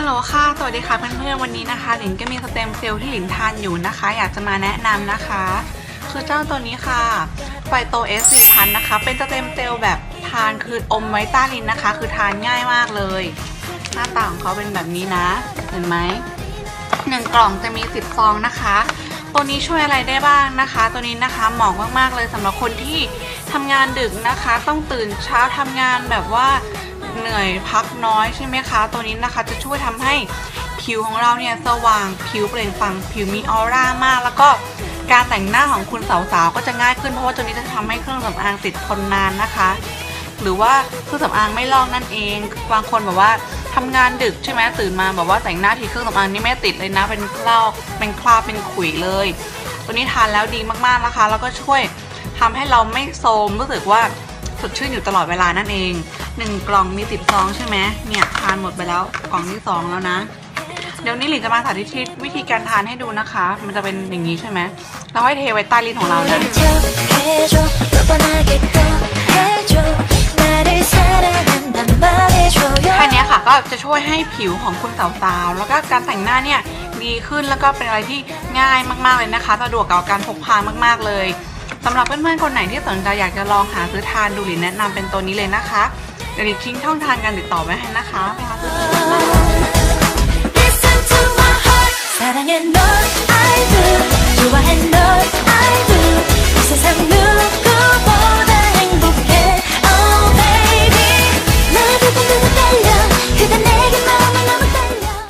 ฮัลโหลค่ะ สวัสดีค่ะเพื่อนๆ วันนี้นะคะ หลินก็มีสเต็มเซลล์ที่หลินทานอยู่นะคะ อยากจะมาแนะนำนะคะ คือเจ้าตัวนี้ค่ะไฟโตเอสสี่พันนะคะ เป็นสเต็มเซลล์แบบทานคืออมไว้ใต้ลิ้นนะคะ คือทานง่ายมากเลย หน้าตาของเขาเป็นแบบนี้นะ เห็นไหมหนึ่งกล่องจะมี10ซองนะคะ ตัวนี้ช่วยอะไรได้บ้างนะคะ ตัวนี้นะคะเหมาะมากๆเลยสำหรับคนที่ทำงานดึกนะคะ ต้องตื่นเช้าทำงานแบบว่า เหนื่อยพักน้อยใช่ไหมคะ ตัวนี้นะคะจะช่วยทำให้ผิวของเราเนี่ยสว่างผิวเปล่งปลั่งผิวมีออร่ามาก แล้วก็การแต่งหน้าของคุณสาวๆก็จะง่ายขึ้นเพราะว่าตัวนี้จะทำให้เครื่องสำอางติดทนนานนะคะ หรือว่าเครื่องสำอางไม่ลอกนั่นเองบางคนแบบว่าทำงานดึกใช่ไหมตื่นมาแบบว่าแต่งหน้าทีเครื่องสำอางนี่ไม่ติดเลยนะเป็นคราบเป็นคราบเป็นขุยเลย ตัวนี้ทานแล้วดีมากๆนะคะ แล้วก็ช่วยทำให้เราไม่โทรมรู้สึกว่าสดชื่นอยู่ตลอดเวลานั่นเอง หนึ่งกล่องมีสิบซองใช่ไหมเนี่ยทานหมดไปแล้วกล่องที่สองแล้วนะ เดี๋ยวนี้หลินจะมาสาธิตวิธีการทานให้ดูนะคะ มันจะเป็นอย่างนี้ใช่ไหมเราให้เทไว้ใต้ลิ้นของเรานะแค่นี้ค่ะก็จะช่วยให้ผิวของคุณสาวๆแล้วก็การแต่งหน้าเนี่ยดีขึ้นแล้วก็เป็นอะไรที่ง่ายมากๆเลยนะคะ สะดวกกับการพกพามากๆเลยสำหรับเพื่อนๆคนไหนที่สนใจอยากจะลองหาซื้อทานดูหลิอแนะนำเป็นตัวนี้เลยนะคะ เดี๋ยวทิ้งช่องทางการติดต่อไว้ให้นะคะ